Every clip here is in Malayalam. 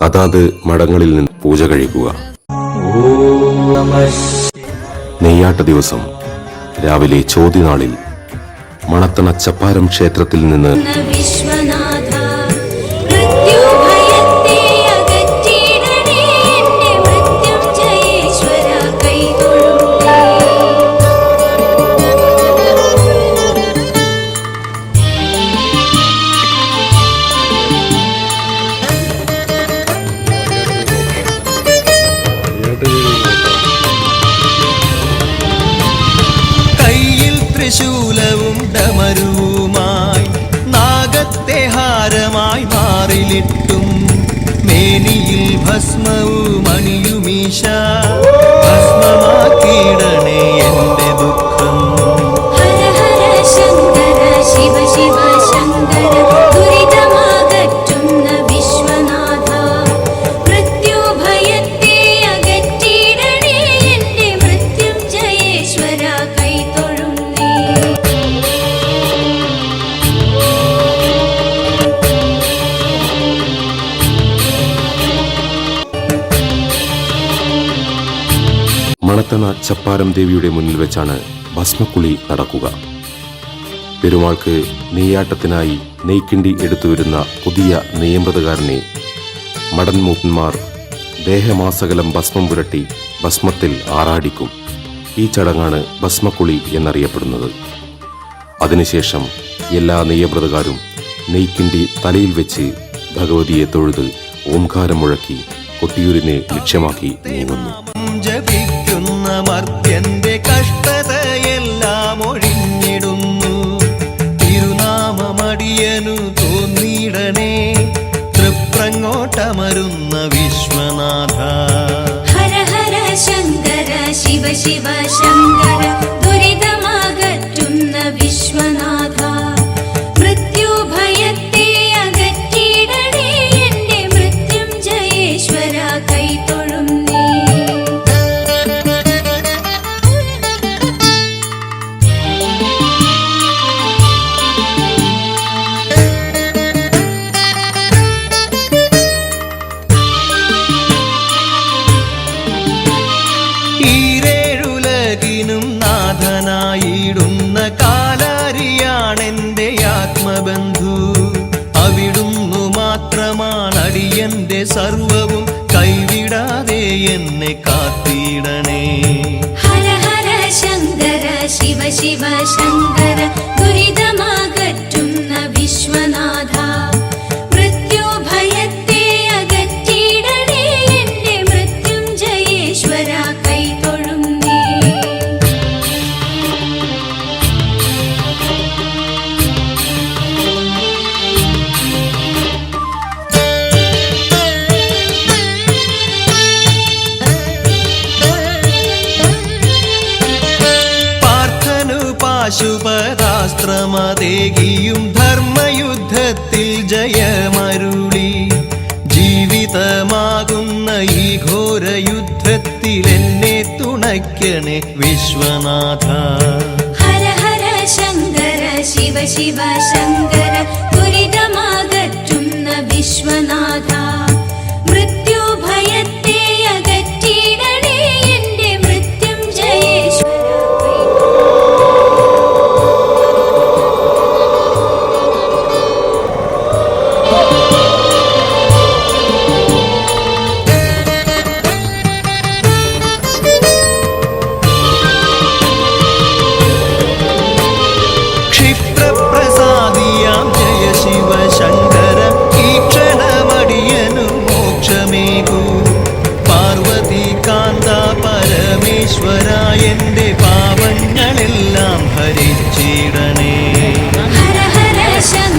അതാത് മഠങ്ങളിൽ നിന്ന് പൂജ കഴിക്കുക. നെയ്യാട്ട ദിവസം രാവിലെ ചോദ്യനാളിൽ മണത്തണ ചപ്പാരം ക്ഷേത്രത്തിൽ നിന്ന് മേനിയിൽ ഭസ്മവും അണിയുമീശ മണത്തണ ചപ്പാരം ദേവിയുടെ മുന്നിൽ വെച്ചാണ് ഭസ്മക്കുളി നടക്കുക. പെരുമാൾക്ക് നെയ്യാട്ടത്തിനായി നെയ്ക്കിണ്ടി എടുത്തുവരുന്ന പുതിയ നെയ്യമ്പതുകാരനെ മടൻ മൂപ്പന്മാർ ദേഹമാസകലം ഭസ്മം പുരട്ടി ഭസ്മത്തിൽ ആറാടിക്കും. ഈ ചടങ്ങാണ് ഭസ്മക്കുളി എന്നറിയപ്പെടുന്നത്. അതിനുശേഷം എല്ലാ നെയ്യബ്രതകാരും നെയ്ക്കിണ്ടി തലയിൽ വെച്ച് ഭഗവതിയെ തൊഴുത് ഓംകാരം മുഴക്കി കൊട്ടിയൂരിനെ ലക്ഷ്യമാക്കി നീങ്ങുന്നു. തൃപ്രങ്ങോട്ടമരുന്ന വിശ്വനാഥ ഹര ഹര ശങ്കര ശിവ ശിവ നാഥനായിടുന്ന കാലാരിയാണെന്റെ ആത്മബന്ധു. അവിടുന്നു മാത്രമാണ് അടിയന്റെ സർവവും. കൈവിടാതെ എന്നെ കാത്തിടണേ. ഹര ഹര ശങ്കര ശിവ ശിവ ശങ്കര പാശുപതാസ്ത്രമതേകിയും ധർമ്മയുദ്ധത്തിൽ ജയമരുളി. ജീവിതമാകുന്ന ഈ ഘോരയുദ്ധത്തിൽ എന്നെ തുണയ്ക്കണേ വിശ്വനാഥ. ഹര ഹര ശിവ ശിവ ശങ്കര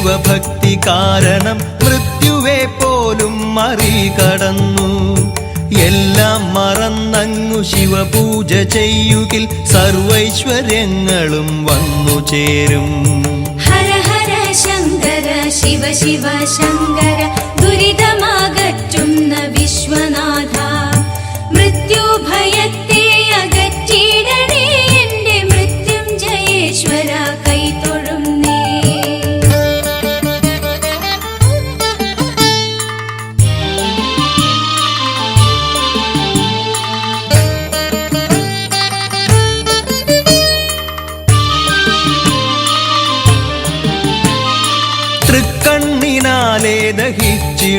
ശിവഭക്തി കാരണം മൃത്യുവെ പോലും മറികടന്നു. എല്ലാം മറന്നങ്ങു ശിവപൂജ ചെയ്യുകിൽ സർവൈശ്വര്യങ്ങളും വന്നു ചേരും. ഹര ഹര ശങ്കര ശിവ ശിവ ശങ്കര ദുരിതമാകറ്റുന്ന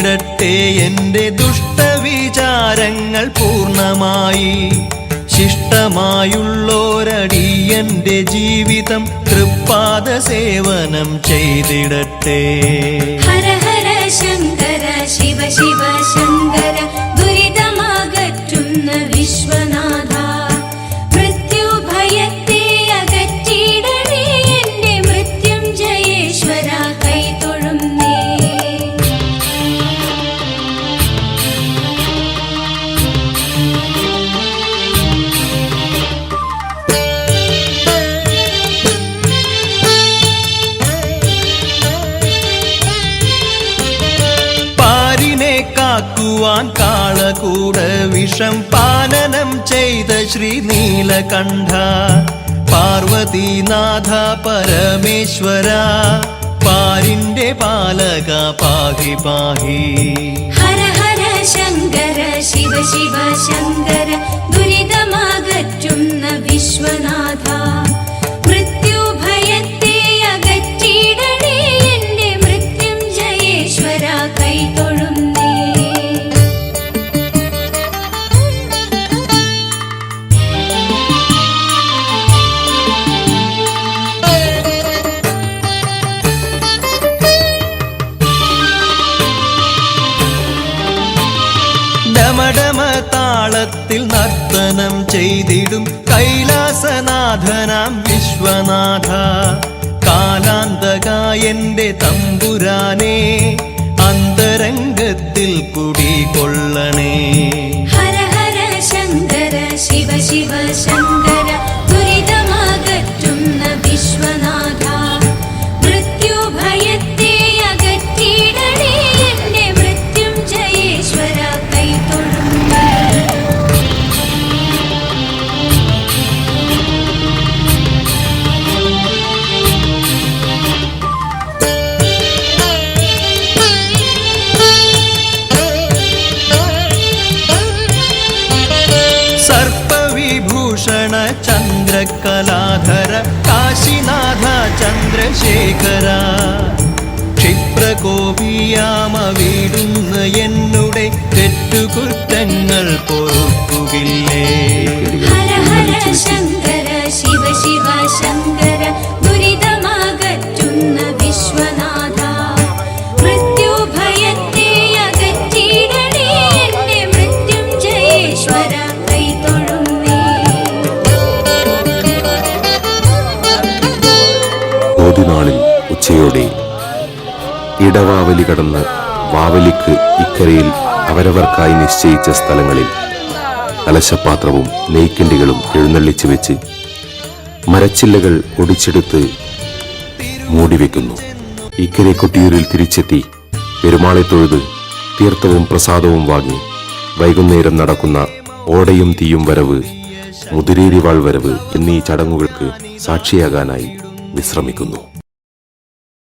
ദഹിച്ചിടട്ടെ എന്റെ ദുഷ്ടവിചാരങ്ങൾ പൂർണമായി ശിഷ്ടമായുള്ളോരടിയന്റെ ജീവിതം തൃപ്പാദ സേവനം ചെയ്തിടട്ടെ. ഹര ഹര ശങ്കര ശിവ ശിവ ശങ്കര ദുരിതമാകറ്റുന്ന വിശ്വനാഥ കാക്കുവാൻ കാളകൂട വിഷം പാനനം ചെയ്ത ശ്രീ നീലകണ്ഠ പാർവതീനാഥ പരമേശ്വര പാരിന്റെ പാലക പാഹി പാഹി ഹര ഹര ശങ്കര ശിവ ശിവ ശങ്കര ദുരിതമാകറ്റുന്ന വിശ്വനാഥ. കാലാന്തക എന്റെ തമ്പുരാനെ അന്തരംഗത്തിൽ കുടികൊള്ളണേ. ഹര ഹര ശങ്കര ശിവ ശിവ ശങ്കര ചന്ദ്രശേഖര ക്ഷിപ്രകോപിയാമ വീടുന്ന എന്നുടെ തെറ്റുകുറ്റങ്ങൾ പൊറുക്കുകില്ലേ? ശിവ ശിവ ശങ്കര ഉച്ചയോടെ ഇടവാവലി കടന്ന് വാവലിക്ക് ഇക്കരയിൽ അവരവർക്കായി നിശ്ചയിച്ച സ്ഥലങ്ങളിൽ കലശപാത്രവും നെയ്ക്കിണ്ടികളും എഴുന്നള്ളിച്ചു വെച്ച് മരച്ചില്ലകൾ ഒടിച്ചെടുത്ത് മൂടിവെക്കുന്നു. ഇക്കരെ കൊട്ടിയൂരിൽ തിരിച്ചെത്തി പെരുമാളെ തൊഴുത് തീർത്ഥവും പ്രസാദവും വാങ്ങി വൈകുന്നേരം നടക്കുന്ന ഓടയും തീയും വരവ് മുതിരേരിവാൾ വരവ് എന്നീ ചടങ്ങുകൾക്ക് സാക്ഷിയാകാനായി വിശ്രമിക്കുന്നു.